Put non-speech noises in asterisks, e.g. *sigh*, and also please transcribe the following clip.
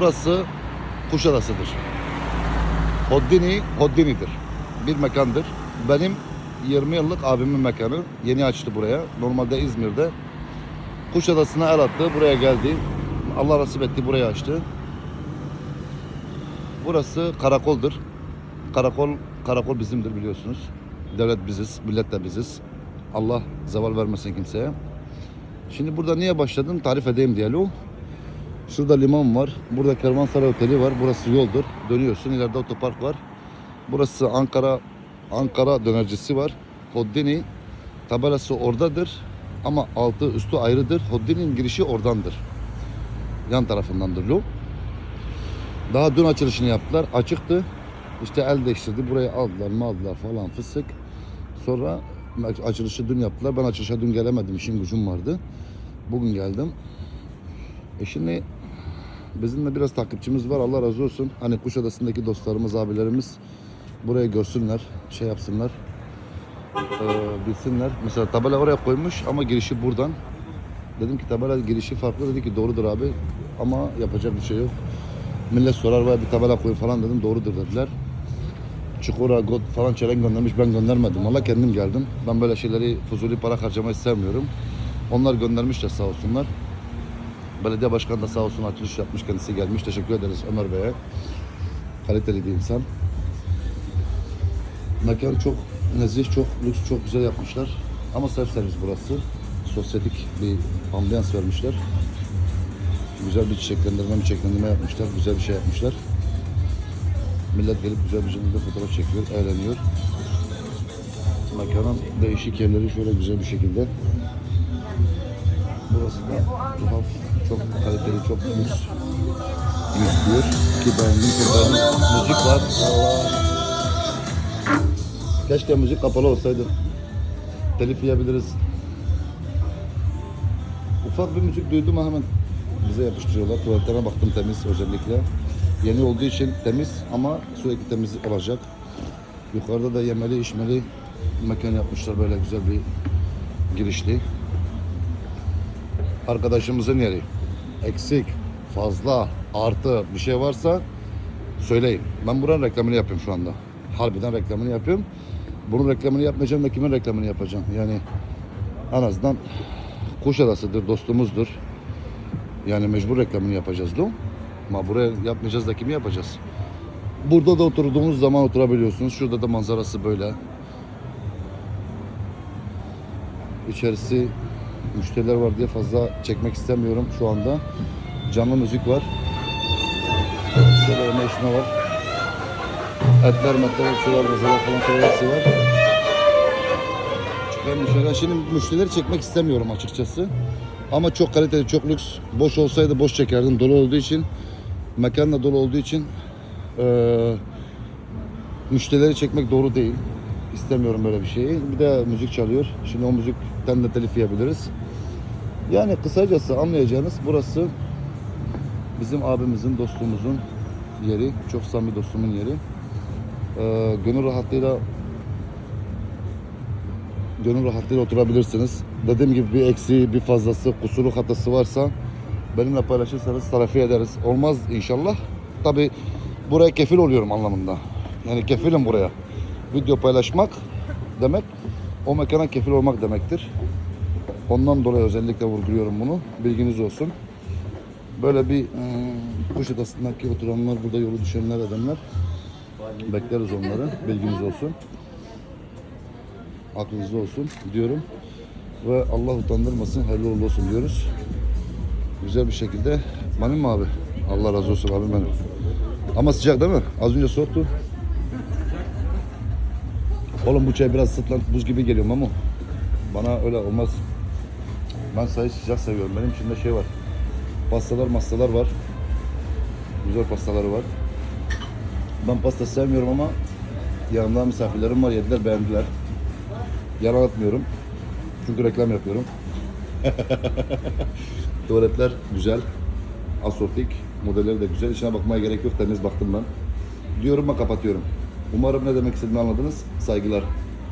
Burası Kuşadası'dır. Hoddini, Hoddini'dir. Bir mekandır. Benim 20 yıllık abimin mekanı. Yeni açtı buraya. Normalde İzmir'de. Kuşadası'na el attı. Buraya geldi. Allah nasip etti buraya açtı. Burası karakoldur. Karakol karakol bizimdir biliyorsunuz. Devlet biziz, millet de biziz. Allah zeval vermesin kimseye. Şimdi burada niye başladım tarif edeyim diyelim. Şurada liman var. Burada Kervansaray Oteli var. Burası yoldur. Dönüyorsun. İleride otopark var. Burası Ankara Ankara dönercisi var. Hoddini tabelası oradadır. Ama altı üstü ayrıdır. Hoddini'nin girişi oradandır. Yan tarafındandır lo. Daha dün açılışını yaptılar. Açıktı. İşte el değiştirdi. Burayı aldılar mı aldılar falan fısık. Sonra açılışı dün yaptılar. Ben açılışa dün gelemedim. İşim gücüm vardı. Bugün geldim. E şimdi bizim de biraz takipçimiz var. Allah razı olsun. Hani Kuşadası'ndaki dostlarımız, abilerimiz buraya görsünler, şey yapsınlar. e, bilsinler. Mesela tabela oraya koymuş ama girişi buradan. Dedim ki tabela girişi farklı. Dedi ki doğrudur abi. Ama yapacak bir şey yok. Millet sorar var bir tabela koy falan dedim. Doğrudur dediler. Çukura, God falan çelen göndermiş. Ben göndermedim. Valla kendim geldim. Ben böyle şeyleri fuzuli para harcamayı sevmiyorum. Onlar göndermişler sağ olsunlar. Belediye başkanı da sağ olsun açılış yapmış kendisi gelmiş. Teşekkür ederiz Ömer Bey'e. Kaliteli bir insan. Mekan çok nezih, çok lüks, çok güzel yapmışlar. Ama self servis burası. Sosyetik bir ambiyans vermişler. Güzel bir çiçeklendirme, çiçeklendirme yapmışlar. Güzel bir şey yapmışlar. Millet gelip güzel bir şekilde fotoğraf çekiyor, eğleniyor. Mekanın değişik yerleri şöyle güzel bir şekilde. Burası da tuhaf, çok kaliteli, çok lüks gözüküyor. Ki çok beğendim. Müzik var. Allah. Keşke müzik kapalı olsaydı. Telif yiyebiliriz. Ufak bir müzik duydum ama hemen bize yapıştırıyorlar. Tuvaletlerine baktım temiz özellikle. Yeni olduğu için temiz ama sürekli temiz olacak. Yukarıda da yemeli içmeli mekan yapmışlar böyle güzel bir girişli. Arkadaşımızın yeri. Eksik, fazla, artı bir şey varsa söyleyin. Ben buranın reklamını yapıyorum şu anda. Harbiden reklamını yapıyorum. Bunun reklamını yapmayacağım da kimin reklamını yapacağım? Yani en azından Kuşadası'dır, dostumuzdur. Yani mecbur reklamını yapacağız da. Ama buraya yapmayacağız da kimi yapacağız? Burada da oturduğunuz zaman oturabiliyorsunuz. Şurada da manzarası böyle. İçerisi müşteriler var diye fazla çekmek istemiyorum şu anda. Canlı müzik var. Şöyle yeme içme var. Etler, metler var. Mezeler falan filan hepsi var. Çıkan dışarı. Şimdi müşterileri çekmek istemiyorum açıkçası. Ama çok kaliteli, çok lüks. Boş olsaydı boş çekerdim. Dolu olduğu için, mekan da dolu olduğu için eee müşterileri çekmek doğru değil. İstemiyorum böyle bir şeyi. Bir de müzik çalıyor. Şimdi o müzikten de telif yiyebiliriz. Yani kısacası anlayacağınız burası bizim abimizin, dostumuzun yeri. Çok samimi dostumun yeri. Ee, gönül rahatlığıyla gönül rahatlığıyla oturabilirsiniz. Dediğim gibi bir eksiği, bir fazlası, kusuru, hatası varsa benimle paylaşırsanız tarafi ederiz. Olmaz inşallah. Tabi buraya kefil oluyorum anlamında. Yani kefilim buraya. Video paylaşmak demek o mekana kefil olmak demektir. Ondan dolayı özellikle vurguluyorum bunu. Bilginiz olsun. Böyle bir ıı, Kuşadası'ndaki oturanlar, burada yolu düşenler, edenler bekleriz onları. Bilginiz olsun. Aklınızda olsun diyorum. Ve Allah utandırmasın, hayırlı uğurlu olsun diyoruz. Güzel bir şekilde. Benim mi abi? Allah razı olsun abi benim. Ama sıcak değil mi? Az önce soğuktu. Oğlum bu çay biraz sıtlan buz gibi geliyor ama bana öyle olmaz. Ben sayı sıcak seviyorum. Benim içinde şey var. Pastalar, mastalar var. Güzel pastaları var. Ben pasta sevmiyorum ama yanımda misafirlerim var. Yediler, beğendiler. Yalan atmıyorum. Çünkü reklam yapıyorum. *laughs* Tuvaletler güzel. Asortik. Modelleri de güzel. İçine bakmaya gerek yok. Temiz baktım ben. Diyorum ama kapatıyorum. Umarım ne demek istediğimi anladınız. Saygılar.